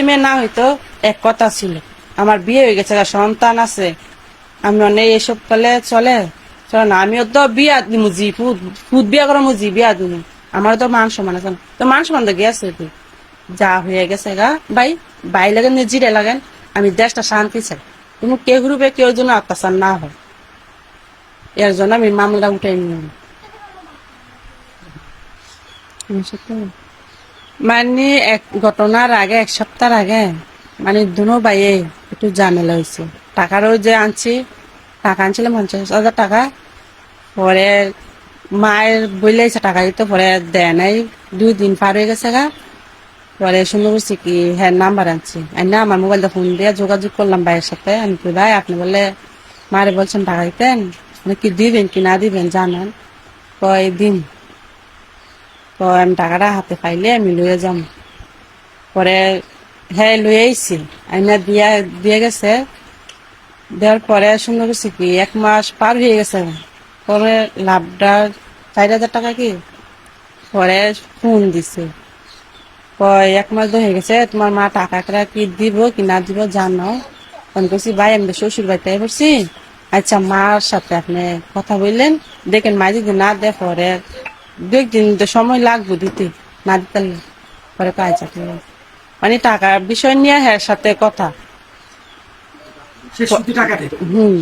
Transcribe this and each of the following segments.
ছেলে মেয়ে না হইতো এক কথা ছিল। আমার বিয়ে হয়ে গেছে সন্তান আছে। আমি অনেক এসব করলে চলে। চলে না, আমিও তো বিয়া দিমু জি ফুদ বিয়া করা মুজি বিয়া দিমু। আমার তো মান সমান আছে। তো মান সমান তো গেছে তো। যা হয়ে গেছে গা। ভাই ভাই লাগেন জিরে লাগেন। আমি দেশটা শান্তি চাই। তুমি কে গ্রুপে কেউ জন্য অত্যাচার না হয়। এর জন্য আমি মামলা উঠে নিলাম। মানে এক ঘটনার আগে, এক সপ্তাহ আগে মানে দুনো বাইয়ে একটু ঝামেলা হয়েছে। টাকারও যে আনছি, টাকা আনছিলাম পঞ্চাশ হাজার টাকা। পরে মায়ের বইলেছে টাকা দিতে, পরে দেয় নাই। দুই দিন পার হয়ে গেছে গা। পরে সুন্দর করছি কি হ্যাঁ নাম্বার আনছি। না, আমার মোবাইলটা ফোন দিয়ে যোগাযোগ করলাম ভাইয়ের সাথে। আমি কই, ভাই, আপনি বলে মারে বলছেন টাকা দিতেন। মানে কি দিবেন কি না দিবেন, জানান। কয় দিন তো আমি টাকাটা হাতে পাইলে আমি লইয়ে যাম। পরে হ্যাঁ লইয়ে আইছি। আইনা দিয়া, দিয়ে গেছে। দেওয়ার পরে সুন্দর করছি কি, এক মাস পার হয়ে গেছে। পরে লাভটা চার হাজার টাকা কি? পরে ফোন দিছে। এক মাস হয়ে গেছে, তোমার মা টাকা টাকা কি দিব, কি না দিব জানো? আমি কইছি, ভাই, আমি তো শ্বশুর বাড়িতে পড়ছি। আচ্ছা মার সাথে আপনি কথা বললেন। দেখেন মা যদি না দে পরে দু একদিন তো সময় লাগবে দিতে। না দিতে পরে কাজ আছে। মানে টাকার বিষয় নিয়ে হ্যাঁ সাথে কথা। হুম।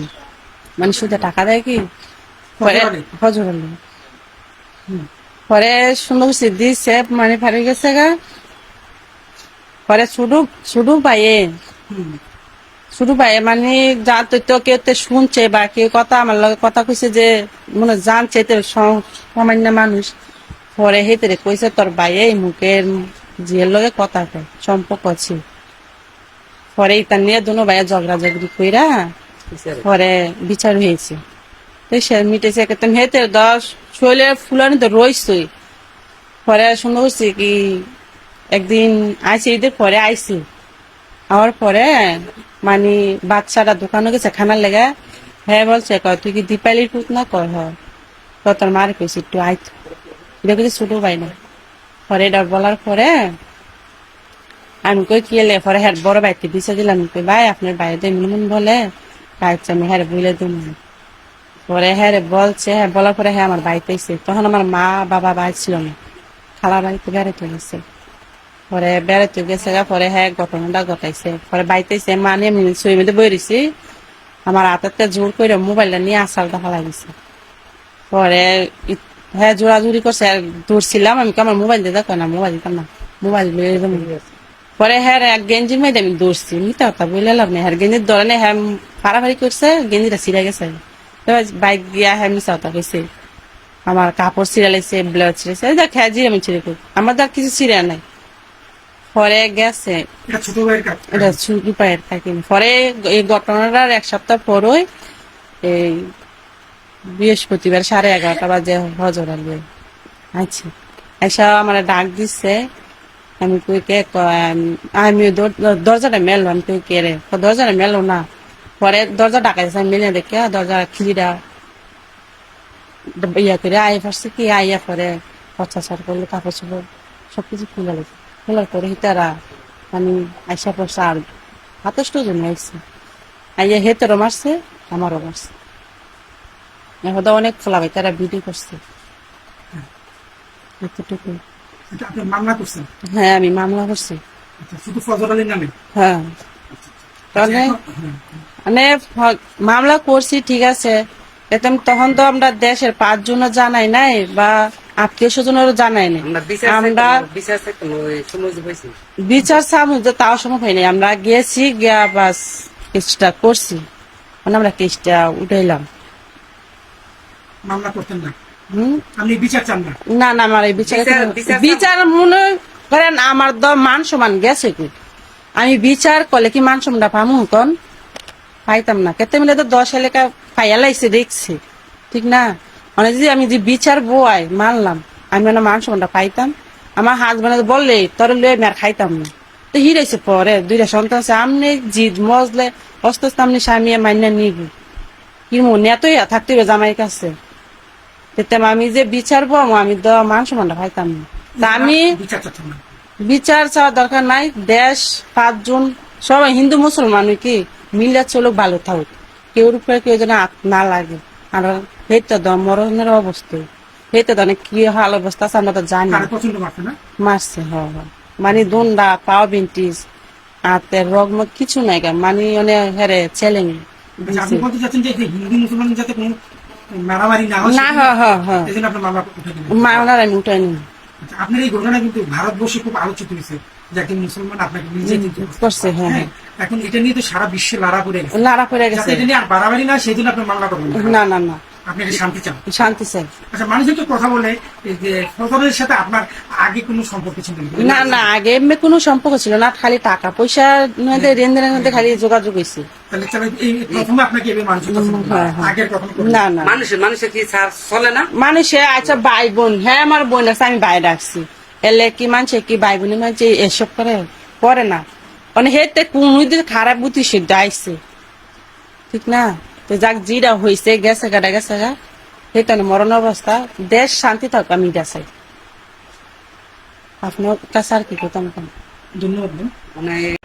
মানে শুধু টাকা দেয় কি? পরে হজর। পরে সুন্দর সিদ্ধি সেপ মানে ফারি গেছে গা। পরে শুধু শুধু পাইয়ে। শুধু পাইয়ে মানে যা তো কেউ তো শুনছে বা কেউ কথা আমার লগে কথা কইছে যে মনে জানছে তো সামান্য মানুষ। পরে হেতে কইছে তোর বাইয়ে মুখের জিয়ের লগে কথা কয় সম্পর্ক আছে। পরে ইতা নিয়ে দুনো ভাইয়া ঝগড়া ঝগড়ি কইরা পরে বিচার হয়েছে। তো সে মিটেছে একদম হেতে দশ শৈলের ফুলানি তো রইছই পরে সুন্দর হচ্ছে কি একদিন আইসি ঈদের পরে আইসি আওয়ার পরে মানে বাচ্চারা দোকানে গেছে খানার লেগে হ্যাঁ বলছে, কয়, তুই কি দীপালির পুত না? কয় হয় তোর মারে কইছি একটু আইত কিছু ছোট পাই না পরে এটা বলার পরে আমি কই কি এলে? পরে হ্যাঁ বড় বাইতে দিছে দিলাম কই ভাই আপনার বাইরে এমন এমন বলে। আচ্ছা আমি হ্যাঁ বলে দিন পরে হ্যাঁ বলছে হ্যাঁ বলার পরে হ্যাঁ আমার বাড়িতে তখন আমার মা বাবা বাড়ি ছিল না খালা বাড়িতে বেড়াতে গেছে পরে বেড়াতে গেছে গা, পরে হ্যাঁ ঘটনাটা ঘটাইছে। পরে এসে মানে আমি শুয়ে মধ্যে বই রয়েছি আমার হাতের জোর করে মোবাইলটা নিয়ে আসালটা ফেলা গেছে পরে হ্যাঁ জোরাজুরি করছে আর দৌড়ছিলাম আমি আমার মোবাইল দিয়ে দেখো না মোবাইল দিতাম না। মোবাইল। পরে হ্যাঁ এক গেঞ্জি মেয়েদের আমি দৌড়ছি মিথ্যা কথা বলে লাভ নেই। হ্যাঁ গেঞ্জির ধরনে হ্যাঁ ফাড়াফাড়ি করছে গেঞ্জিটা ছিঁড়ে গেছে। বাইক গিয়া হ্যাঁ মিথ্যা কথা কইছে। আমার কাপড় ছিঁড়ে লাগছে ব্লাউজ ছিঁড়েছে দেখ হ্যাঁ জিরে আমি ছিঁড়ে কই আমার আর কিছু ছিঁড়ে নাই। পরে গেছে। এটা ছোট পায়ের থাকিনি পরে এই ঘটনাটার এক সপ্তাহ পরই এই বৃহস্পতিবার সাড়ে এগারোটা বাজে হজর আলী। আচ্ছা এসা আমার ডাক দিচ্ছে আমি কই কে আমি দরজাটা মেলো আমি কই কে রে? দরজাটা মেলো না। পরে দরজা ডাকা দিচ্ছে আমি মেলে দেখে দরজা খিলিটা ইয়া করে আই ফার্সে কি? আইয়া পরে অত্যাচার করল কাপড় চোপড় সবকিছু খুলে গেছে। খোলার পরে হিতারা মানে আইসা পড়ছে আর হাতেষ্ট জন আইসে আইয়া হেতেরও মারছে আমারও মারছে। এখন অনেক খোলা ভাই তারা ভিডিও করছে। এতটুকু মামলা করছেন? হ্যাঁ আমি মামলা করছি। আচ্ছা, শুধু ফজর আলীর নামে? হ্যাঁ। এখন- হ্যাঁ। মানে মামলা করছি ঠিক আছে। তখন তো আমরা দেশের পাঁচজনও জানাই নাই বা আত্মীয় স্বজনেরও জানাই নাই। আমরা বিচার। বিচার সামনে তাও সময় হয়নি। আমরা গেছি গিয়া বাস কেসটা করছি। মানে আমরা কেসটা উঠাইলাম। মামলা করতেন না? না? না না আমার এই বিচার বিচার- বিচার- বিচার মনে করেন আমার দ মান সমান গেছে কি আমি বিচার করলে কি মান সমানটা পামু কন? পাইতাম না। কেতে মিলে তো দশ এলাকা পাইয়া লাইছে দেখছি। ঠিক না? মানে যদি আমি যে বিচার বয় মানলাম আমি মানে মান সমানটা পাইতাম। আমার হাজবেন্ড বললে তোর লয়ে আমি আর খাইতাম না। তো হিরাইছে পরে দুইটা সন্তান আছে আমনে জিদ মজলে অস্ত আমনি স্বামী মাইনা নিব। কি মনে এতই থাকতে হবে জামাই কাছে। আমি যে বিচার পাবো আমি তো মান সমানটা পাইতাম না। আমি বিচার চাওয়ার দরকার নাই। দেশ পাঁচজন সবাই হিন্দু মুসলমান কি? মিলে চলুক ভালো থাকুক। কেউ উপরে কেউ যেন না লাগে। আর হেতে দ মরণের অবস্থা। হেতে দনে কি হাল অবস্থা আছে আমরা তো জানি মারছে না? হ হ মানে দন্ডা পাও বিন্টিস হাতের রগ মগ কিছু নাই গা। মানে অনেক হেরে আচ্ছা, এই না হয় না হ হ হ এই জন্য আপনার মামলা উঠে দিলেন মা ওনারা আমি উঠাই আচ্ছা, আপনার এই ঘটনা কিন্তু ভারতবর্ষে খুব আলোচিত হয়েছে যে একজন মুসলমান আপনাকে করছে। হ্যাঁ হ্যাঁ, এখন এটা নিয়ে তো সারা বিশ্বে লড়া পড়ে গেছে। করে গেছে। এটা নিয়ে আর বাড়াবাড়ি না সেই জন্য আপনি মামলা করবেন না। না না না। আপনি এটা শান্তি চান? শান্তি চাই। আচ্ছা মানুষের তো কথা বলে যে ফজলের সাথে আপনার আগে কোনো সম্পর্ক ছিল না। না না আগে এমনি কোনো সম্পর্ক ছিল না খালি টাকা পয়সা মধ্যে লেনদেনের মধ্যে খালি যোগাযোগ হয়েছে। তাহলে এই প্রথমে আপনাকে এভাবে মানুষ। কখনো না না। মানুষের মানুষের কি স্যার চলে না? মানুষে আচ্ছা ভাই বোন হ্যাঁ আমার বোন আছে আমি ভাই রাখছি। এলে কি মানছে কি ভাই বোন মানছে এসব করে করে না। মানে হেতে কোনদিন খারাপ বুদ্ধি সিদ্ধ আইছে ঠিক না? তো যাক জিরা হয়েছে গেছে গাড়া গেছে গা। হেতে মরণ অবস্থা। দেশ শান্তি থাক আমি গেছে। আপনার কাছে আর কি করতাম ধন্যবাদ। মানে